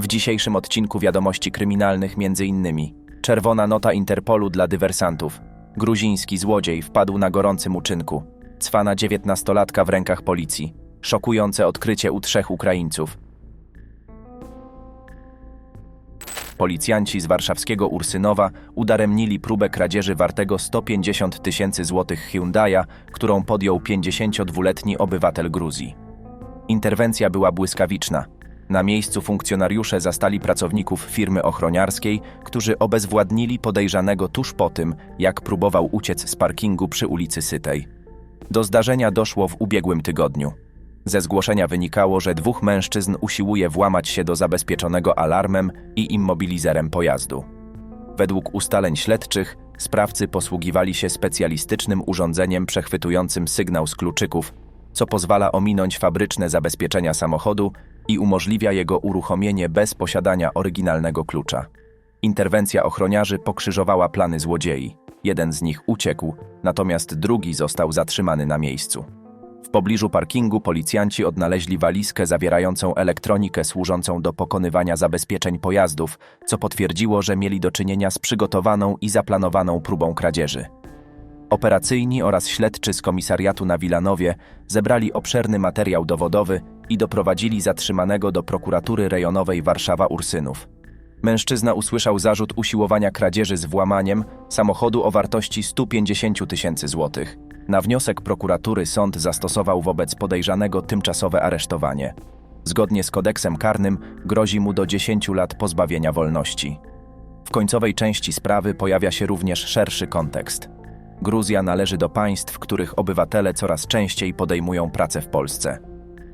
W dzisiejszym odcinku wiadomości kryminalnych innymi Czerwona nota Interpolu dla dywersantów. Gruziński złodziej wpadł na gorącym uczynku. Cwana dziewiętnastolatka w rękach policji. Szokujące odkrycie u trzech Ukraińców. Policjanci z warszawskiego Ursynowa udaremnili próbę kradzieży wartego 150 tysięcy złotych Hyundai'a, którą podjął 52-letni obywatel Gruzji. Interwencja była błyskawiczna. Na miejscu funkcjonariusze zastali pracowników firmy ochroniarskiej, którzy obezwładnili podejrzanego tuż po tym, jak próbował uciec z parkingu przy ulicy Sytej. Do zdarzenia doszło w ubiegłym tygodniu. Ze zgłoszenia wynikało, że dwóch mężczyzn usiłuje włamać się do zabezpieczonego alarmem i immobilizerem pojazdu. Według ustaleń śledczych, sprawcy posługiwali się specjalistycznym urządzeniem przechwytującym sygnał z kluczyków, co pozwala ominąć fabryczne zabezpieczenia samochodu i umożliwia jego uruchomienie bez posiadania oryginalnego klucza. Interwencja ochroniarzy pokrzyżowała plany złodziei. Jeden z nich uciekł, natomiast drugi został zatrzymany na miejscu. W pobliżu parkingu policjanci odnaleźli walizkę zawierającą elektronikę służącą do pokonywania zabezpieczeń pojazdów, co potwierdziło, że mieli do czynienia z przygotowaną i zaplanowaną próbą kradzieży. Operacyjni oraz śledczy z komisariatu na Wilanowie zebrali obszerny materiał dowodowy i doprowadzili zatrzymanego do prokuratury rejonowej Warszawa-Ursynów. Mężczyzna usłyszał zarzut usiłowania kradzieży z włamaniem samochodu o wartości 150 tysięcy złotych. Na wniosek prokuratury sąd zastosował wobec podejrzanego tymczasowe aresztowanie. Zgodnie z kodeksem karnym grozi mu do 10 lat pozbawienia wolności. W końcowej części sprawy pojawia się również szerszy kontekst. Gruzja należy do państw, których obywatele coraz częściej podejmują pracę w Polsce.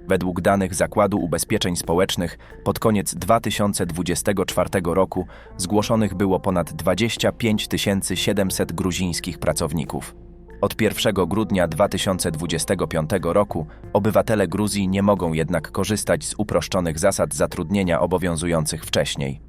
Według danych Zakładu Ubezpieczeń Społecznych pod koniec 2024 roku zgłoszonych było ponad 25 700 gruzińskich pracowników. Od 1 grudnia 2025 roku obywatele Gruzji nie mogą jednak korzystać z uproszczonych zasad zatrudnienia obowiązujących wcześniej.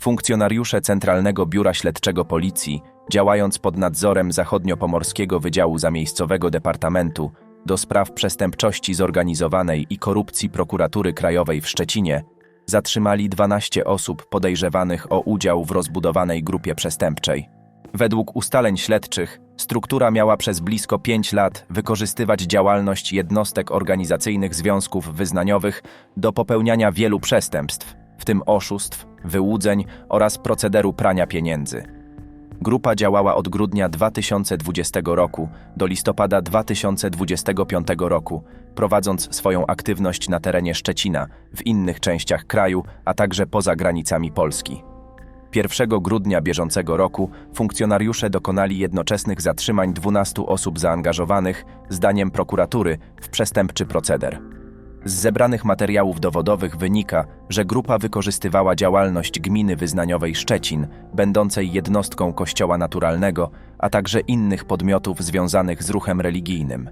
Funkcjonariusze Centralnego Biura Śledczego Policji, działając pod nadzorem Zachodniopomorskiego Wydziału Zamiejscowego Departamentu do spraw przestępczości zorganizowanej i korupcji Prokuratury Krajowej w Szczecinie, zatrzymali 12 osób podejrzewanych o udział w rozbudowanej grupie przestępczej. Według ustaleń śledczych, struktura miała przez blisko 5 lat wykorzystywać działalność jednostek organizacyjnych związków wyznaniowych do popełniania wielu przestępstw, w tym oszustw, wyłudzeń oraz procederu prania pieniędzy. Grupa działała od grudnia 2020 roku do listopada 2025 roku, prowadząc swoją aktywność na terenie Szczecina, w innych częściach kraju, a także poza granicami Polski. 1 grudnia bieżącego roku funkcjonariusze dokonali jednoczesnych zatrzymań 12 osób zaangażowanych, zdaniem prokuratury, w przestępczy proceder. Z zebranych materiałów dowodowych wynika, że grupa wykorzystywała działalność gminy wyznaniowej Szczecin, będącej jednostką Kościoła Naturalnego, a także innych podmiotów związanych z ruchem religijnym.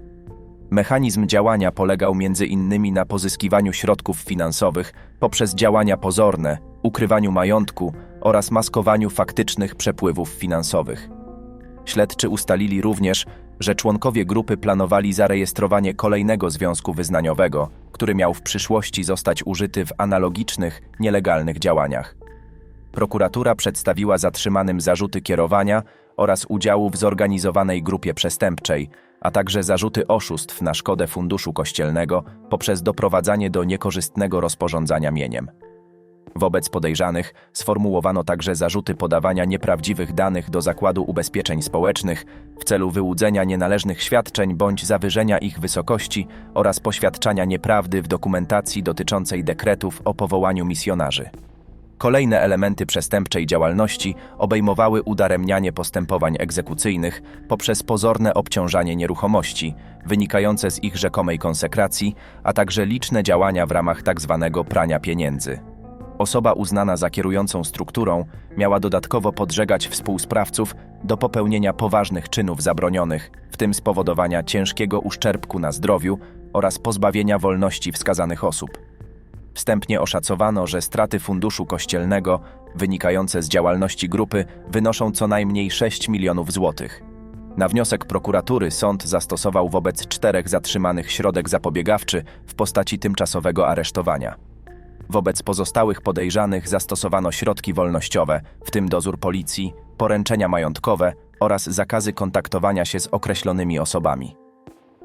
Mechanizm działania polegał między innymi na pozyskiwaniu środków finansowych poprzez działania pozorne, ukrywaniu majątku oraz maskowaniu faktycznych przepływów finansowych. Śledczy ustalili również, że członkowie grupy planowali zarejestrowanie kolejnego związku wyznaniowego, który miał w przyszłości zostać użyty w analogicznych, nielegalnych działaniach. Prokuratura przedstawiła zatrzymanym zarzuty kierowania oraz udziału w zorganizowanej grupie przestępczej, a także zarzuty oszustw na szkodę funduszu kościelnego poprzez doprowadzanie do niekorzystnego rozporządzania mieniem. Wobec podejrzanych sformułowano także zarzuty podawania nieprawdziwych danych do Zakładu Ubezpieczeń Społecznych w celu wyłudzenia nienależnych świadczeń bądź zawyżenia ich wysokości oraz poświadczania nieprawdy w dokumentacji dotyczącej dekretów o powołaniu misjonarzy. Kolejne elementy przestępczej działalności obejmowały udaremnianie postępowań egzekucyjnych poprzez pozorne obciążanie nieruchomości, wynikające z ich rzekomej konsekracji, a także liczne działania w ramach tzw. prania pieniędzy. Osoba uznana za kierującą strukturą miała dodatkowo podżegać współsprawców do popełnienia poważnych czynów zabronionych, w tym spowodowania ciężkiego uszczerbku na zdrowiu oraz pozbawienia wolności wskazanych osób. Wstępnie oszacowano, że straty funduszu kościelnego wynikające z działalności grupy wynoszą co najmniej 6 milionów złotych. Na wniosek prokuratury sąd zastosował wobec czterech zatrzymanych środek zapobiegawczy w postaci tymczasowego aresztowania. Wobec pozostałych podejrzanych zastosowano środki wolnościowe, w tym dozór policji, poręczenia majątkowe oraz zakazy kontaktowania się z określonymi osobami.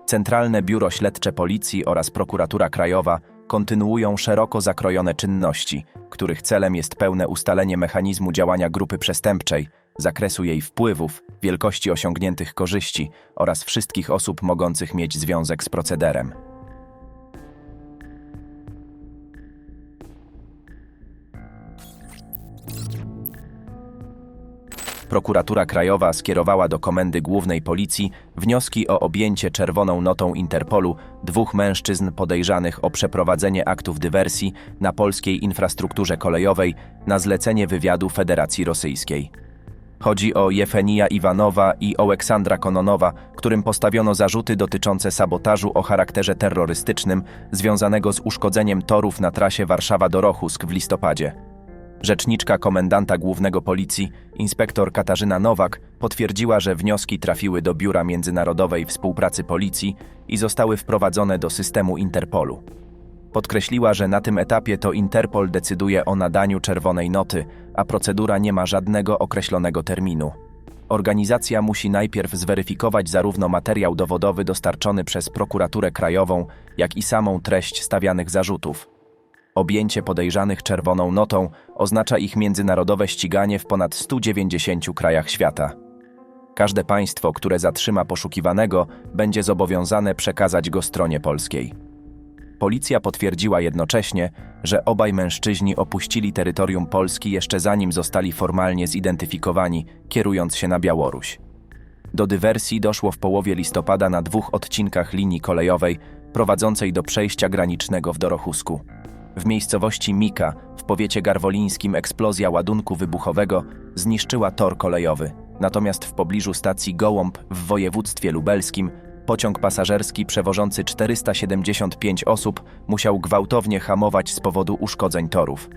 Centralne Biuro Śledcze Policji oraz Prokuratura Krajowa kontynuują szeroko zakrojone czynności, których celem jest pełne ustalenie mechanizmu działania grupy przestępczej, zakresu jej wpływów, wielkości osiągniętych korzyści oraz wszystkich osób mogących mieć związek z procederem. Prokuratura Krajowa skierowała do Komendy Głównej Policji wnioski o objęcie czerwoną notą Interpolu dwóch mężczyzn podejrzanych o przeprowadzenie aktów dywersji na polskiej infrastrukturze kolejowej na zlecenie wywiadu Federacji Rosyjskiej. Chodzi o Jefenija Iwanowa i Oleksandra Kononowa, którym postawiono zarzuty dotyczące sabotażu o charakterze terrorystycznym związanego z uszkodzeniem torów na trasie Warszawa-Dorochusk w listopadzie. Rzeczniczka komendanta głównego policji, inspektor Katarzyna Nowak, potwierdziła, że wnioski trafiły do Biura Międzynarodowej Współpracy Policji i zostały wprowadzone do systemu Interpolu. Podkreśliła, że na tym etapie to Interpol decyduje o nadaniu czerwonej noty, a procedura nie ma żadnego określonego terminu. Organizacja musi najpierw zweryfikować zarówno materiał dowodowy dostarczony przez prokuraturę krajową, jak i samą treść stawianych zarzutów. Objęcie podejrzanych czerwoną notą oznacza ich międzynarodowe ściganie w ponad 190 krajach świata. Każde państwo, które zatrzyma poszukiwanego, będzie zobowiązane przekazać go stronie polskiej. Policja potwierdziła jednocześnie, że obaj mężczyźni opuścili terytorium Polski jeszcze zanim zostali formalnie zidentyfikowani, kierując się na Białoruś. Do dywersji doszło w połowie listopada na dwóch odcinkach linii kolejowej prowadzącej do przejścia granicznego w Dorochusku. W miejscowości Mika, w powiecie garwolińskim eksplozja ładunku wybuchowego zniszczyła tor kolejowy. Natomiast w pobliżu stacji Gołąb w województwie lubelskim pociąg pasażerski przewożący 475 osób musiał gwałtownie hamować z powodu uszkodzeń torów.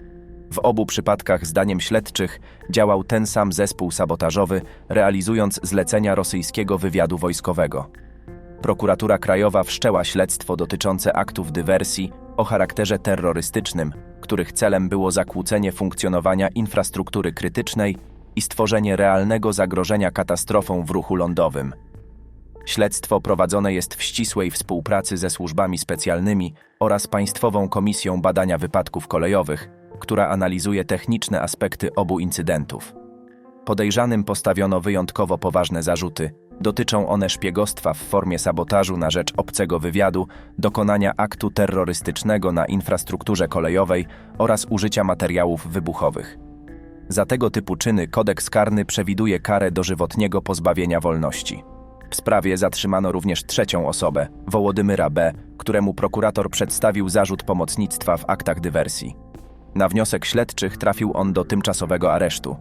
W obu przypadkach, zdaniem śledczych, działał ten sam zespół sabotażowy, realizując zlecenia rosyjskiego wywiadu wojskowego. Prokuratura Krajowa wszczęła śledztwo dotyczące aktów dywersji o charakterze terrorystycznym, których celem było zakłócenie funkcjonowania infrastruktury krytycznej i stworzenie realnego zagrożenia katastrofą w ruchu lądowym. Śledztwo prowadzone jest w ścisłej współpracy ze służbami specjalnymi oraz Państwową Komisją Badania Wypadków Kolejowych, która analizuje techniczne aspekty obu incydentów. Podejrzanym postawiono wyjątkowo poważne zarzuty. Dotyczą one szpiegostwa w formie sabotażu na rzecz obcego wywiadu, dokonania aktu terrorystycznego na infrastrukturze kolejowej oraz użycia materiałów wybuchowych. Za tego typu czyny kodeks karny przewiduje karę dożywotniego pozbawienia wolności. W sprawie zatrzymano również trzecią osobę, Wołodymyra B., któremu prokurator przedstawił zarzut pomocnictwa w aktach dywersji. Na wniosek śledczych trafił on do tymczasowego aresztu.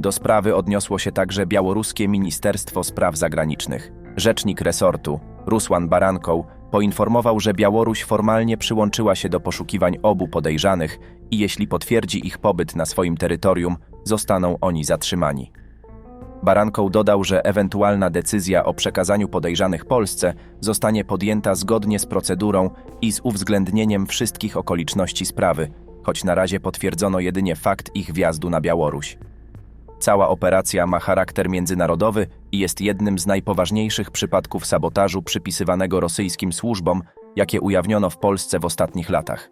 Do sprawy odniosło się także białoruskie Ministerstwo Spraw Zagranicznych. Rzecznik resortu, Rusłan Barankoł, poinformował, że Białoruś formalnie przyłączyła się do poszukiwań obu podejrzanych i jeśli potwierdzi ich pobyt na swoim terytorium, zostaną oni zatrzymani. Barankoł dodał, że ewentualna decyzja o przekazaniu podejrzanych Polsce zostanie podjęta zgodnie z procedurą i z uwzględnieniem wszystkich okoliczności sprawy, choć na razie potwierdzono jedynie fakt ich wjazdu na Białoruś. Cała operacja ma charakter międzynarodowy i jest jednym z najpoważniejszych przypadków sabotażu przypisywanego rosyjskim służbom, jakie ujawniono w Polsce w ostatnich latach.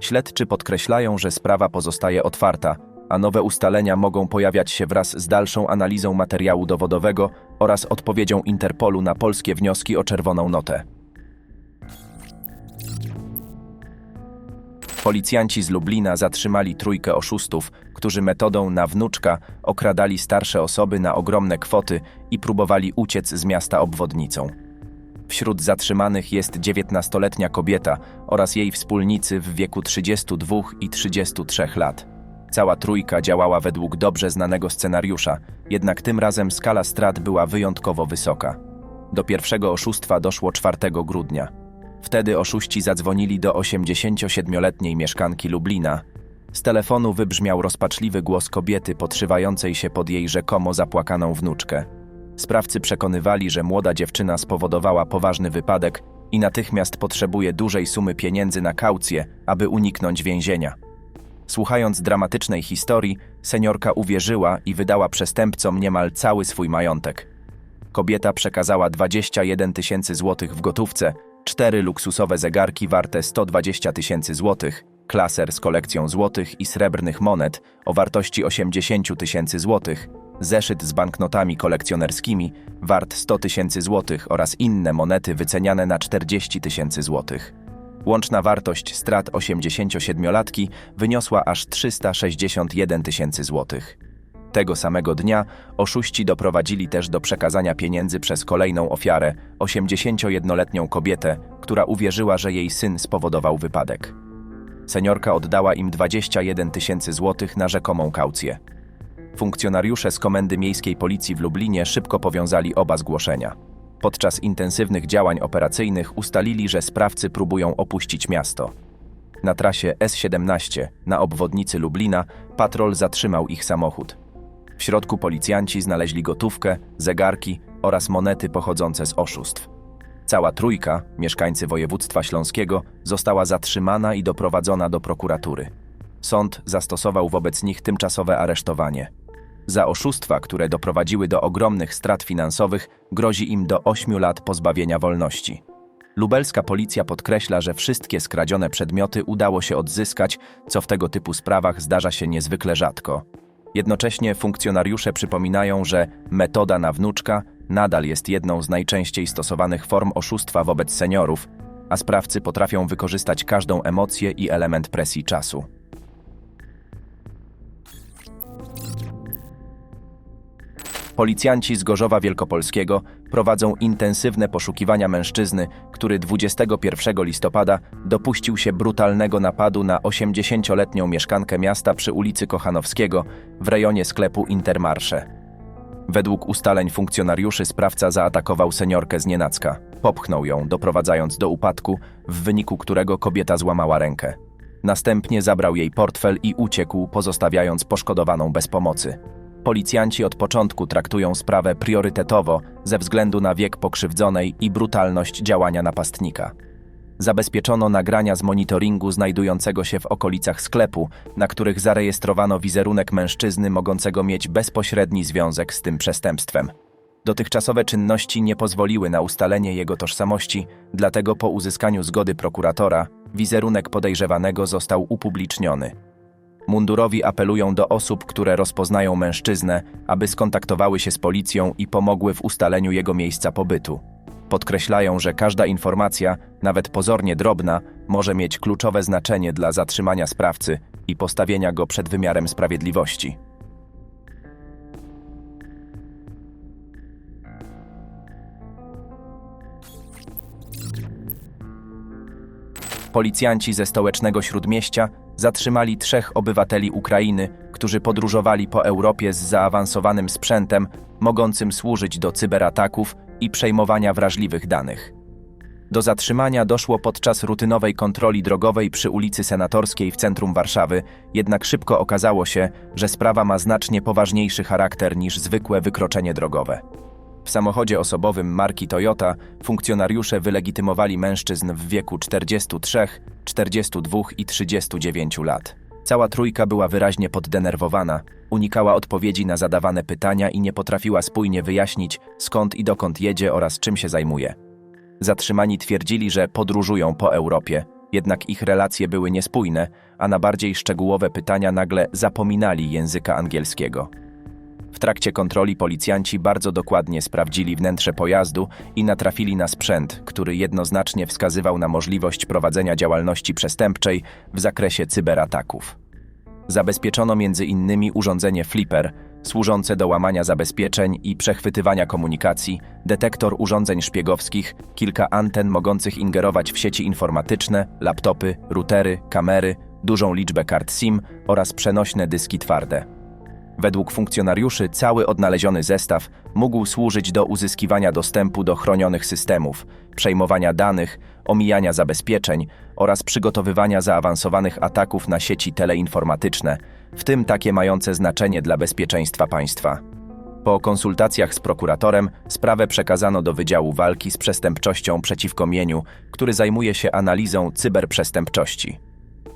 Śledczy podkreślają, że sprawa pozostaje otwarta, a nowe ustalenia mogą pojawiać się wraz z dalszą analizą materiału dowodowego oraz odpowiedzią Interpolu na polskie wnioski o czerwoną notę. Policjanci z Lublina zatrzymali trójkę oszustów, którzy metodą na wnuczka okradali starsze osoby na ogromne kwoty i próbowali uciec z miasta obwodnicą. Wśród zatrzymanych jest 19-letnia kobieta oraz jej wspólnicy w wieku 32 i 33 lat. Cała trójka działała według dobrze znanego scenariusza, jednak tym razem skala strat była wyjątkowo wysoka. Do pierwszego oszustwa doszło 4 grudnia. Wtedy oszuści zadzwonili do 87-letniej mieszkanki Lublina. Z telefonu wybrzmiał rozpaczliwy głos kobiety podszywającej się pod jej rzekomo zapłakaną wnuczkę. Sprawcy przekonywali, że młoda dziewczyna spowodowała poważny wypadek i natychmiast potrzebuje dużej sumy pieniędzy na kaucję, aby uniknąć więzienia. Słuchając dramatycznej historii, seniorka uwierzyła i wydała przestępcom niemal cały swój majątek. Kobieta przekazała 21 tysięcy złotych w gotówce, cztery luksusowe zegarki warte 120 tysięcy złotych, klaser z kolekcją złotych i srebrnych monet o wartości 80 tysięcy złotych, zeszyt z banknotami kolekcjonerskimi wart 100 tysięcy złotych oraz inne monety wyceniane na 40 tysięcy złotych. Łączna wartość strat 87-latki wyniosła aż 361 tysięcy złotych. Tego samego dnia oszuści doprowadzili też do przekazania pieniędzy przez kolejną ofiarę, 81-letnią kobietę, która uwierzyła, że jej syn spowodował wypadek. Seniorka oddała im 21 tysięcy złotych na rzekomą kaucję. Funkcjonariusze z Komendy Miejskiej Policji w Lublinie szybko powiązali oba zgłoszenia. Podczas intensywnych działań operacyjnych ustalili, że sprawcy próbują opuścić miasto. Na trasie S17 na obwodnicy Lublina patrol zatrzymał ich samochód. W środku policjanci znaleźli gotówkę, zegarki oraz monety pochodzące z oszustw. Cała trójka, mieszkańcy województwa śląskiego, została zatrzymana i doprowadzona do prokuratury. Sąd zastosował wobec nich tymczasowe aresztowanie. Za oszustwa, które doprowadziły do ogromnych strat finansowych, grozi im do 8 lat pozbawienia wolności. Lubelska policja podkreśla, że wszystkie skradzione przedmioty udało się odzyskać, co w tego typu sprawach zdarza się niezwykle rzadko. Jednocześnie funkcjonariusze przypominają, że metoda na wnuczka nadal jest jedną z najczęściej stosowanych form oszustwa wobec seniorów, a sprawcy potrafią wykorzystać każdą emocję i element presji czasu. Policjanci z Gorzowa Wielkopolskiego prowadzą intensywne poszukiwania mężczyzny, który 21 listopada dopuścił się brutalnego napadu na 80-letnią mieszkankę miasta przy ulicy Kochanowskiego w rejonie sklepu Intermarsze. Według ustaleń funkcjonariuszy sprawca zaatakował seniorkę z nienacka. Popchnął ją, doprowadzając do upadku, w wyniku którego kobieta złamała rękę. Następnie zabrał jej portfel i uciekł, pozostawiając poszkodowaną bez pomocy. Policjanci od początku traktują sprawę priorytetowo ze względu na wiek pokrzywdzonej i brutalność działania napastnika. Zabezpieczono nagrania z monitoringu znajdującego się w okolicach sklepu, na których zarejestrowano wizerunek mężczyzny mogącego mieć bezpośredni związek z tym przestępstwem. Dotychczasowe czynności nie pozwoliły na ustalenie jego tożsamości, dlatego po uzyskaniu zgody prokuratora wizerunek podejrzewanego został upubliczniony. Mundurowi apelują do osób, które rozpoznają mężczyznę, aby skontaktowały się z policją i pomogły w ustaleniu jego miejsca pobytu. Podkreślają, że każda informacja, nawet pozornie drobna, może mieć kluczowe znaczenie dla zatrzymania sprawcy i postawienia go przed wymiarem sprawiedliwości. Policjanci ze stołecznego śródmieścia zatrzymali trzech obywateli Ukrainy, którzy podróżowali po Europie z zaawansowanym sprzętem, mogącym służyć do cyberataków i przejmowania wrażliwych danych. Do zatrzymania doszło podczas rutynowej kontroli drogowej przy ulicy Senatorskiej w centrum Warszawy, jednak szybko okazało się, że sprawa ma znacznie poważniejszy charakter niż zwykłe wykroczenie drogowe. W samochodzie osobowym marki Toyota funkcjonariusze wylegitymowali mężczyzn w wieku 43, 42 i 39 lat. Cała trójka była wyraźnie poddenerwowana, unikała odpowiedzi na zadawane pytania i nie potrafiła spójnie wyjaśnić, skąd i dokąd jedzie oraz czym się zajmuje. Zatrzymani twierdzili, że podróżują po Europie, jednak ich relacje były niespójne, a na bardziej szczegółowe pytania nagle zapominali języka angielskiego. W trakcie kontroli policjanci bardzo dokładnie sprawdzili wnętrze pojazdu i natrafili na sprzęt, który jednoznacznie wskazywał na możliwość prowadzenia działalności przestępczej w zakresie cyberataków. Zabezpieczono innymi urządzenie Flipper, służące do łamania zabezpieczeń i przechwytywania komunikacji, detektor urządzeń szpiegowskich, kilka anten mogących ingerować w sieci informatyczne, laptopy, routery, kamery, dużą liczbę kart SIM oraz przenośne dyski twarde. Według funkcjonariuszy cały odnaleziony zestaw mógł służyć do uzyskiwania dostępu do chronionych systemów, przejmowania danych, omijania zabezpieczeń oraz przygotowywania zaawansowanych ataków na sieci teleinformatyczne, w tym takie mające znaczenie dla bezpieczeństwa państwa. Po konsultacjach z prokuratorem sprawę przekazano do Wydziału Walki z Przestępczością przeciwko Mieniu, który zajmuje się analizą cyberprzestępczości.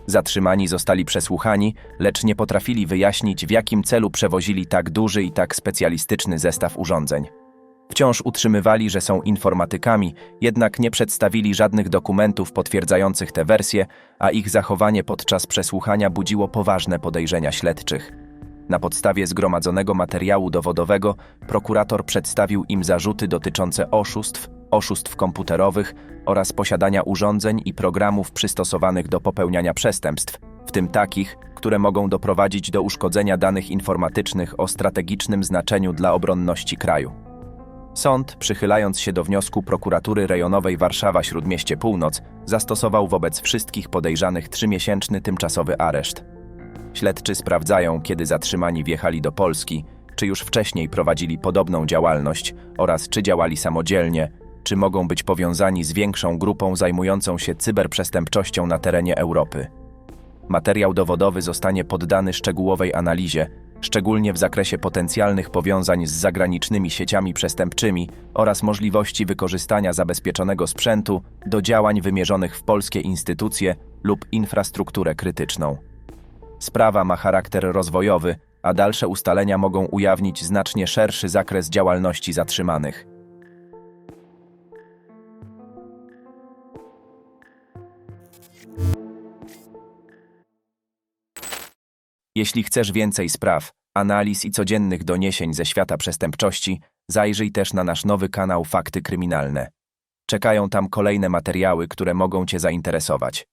Zatrzymani zostali przesłuchani, lecz nie potrafili wyjaśnić, w jakim celu przewozili tak duży i tak specjalistyczny zestaw urządzeń. Wciąż utrzymywali, że są informatykami, jednak nie przedstawili żadnych dokumentów potwierdzających te wersje, a ich zachowanie podczas przesłuchania budziło poważne podejrzenia śledczych. Na podstawie zgromadzonego materiału dowodowego prokurator przedstawił im zarzuty dotyczące oszustw, oszustw komputerowych oraz posiadania urządzeń i programów przystosowanych do popełniania przestępstw, w tym takich, które mogą doprowadzić do uszkodzenia danych informatycznych o strategicznym znaczeniu dla obronności kraju. Sąd, przychylając się do wniosku prokuratury rejonowej Warszawa-Śródmieście Północ, zastosował wobec wszystkich podejrzanych trzymiesięczny tymczasowy areszt. Śledczy sprawdzają, kiedy zatrzymani wjechali do Polski, czy już wcześniej prowadzili podobną działalność oraz czy działali samodzielnie, czy mogą być powiązani z większą grupą zajmującą się cyberprzestępczością na terenie Europy. Materiał dowodowy zostanie poddany szczegółowej analizie, szczególnie w zakresie potencjalnych powiązań z zagranicznymi sieciami przestępczymi oraz możliwości wykorzystania zabezpieczonego sprzętu do działań wymierzonych w polskie instytucje lub infrastrukturę krytyczną. Sprawa ma charakter rozwojowy, a dalsze ustalenia mogą ujawnić znacznie szerszy zakres działalności zatrzymanych. Jeśli chcesz więcej spraw, analiz i codziennych doniesień ze świata przestępczości, zajrzyj też na nasz nowy kanał Fakty Kryminalne. Czekają tam kolejne materiały, które mogą Cię zainteresować.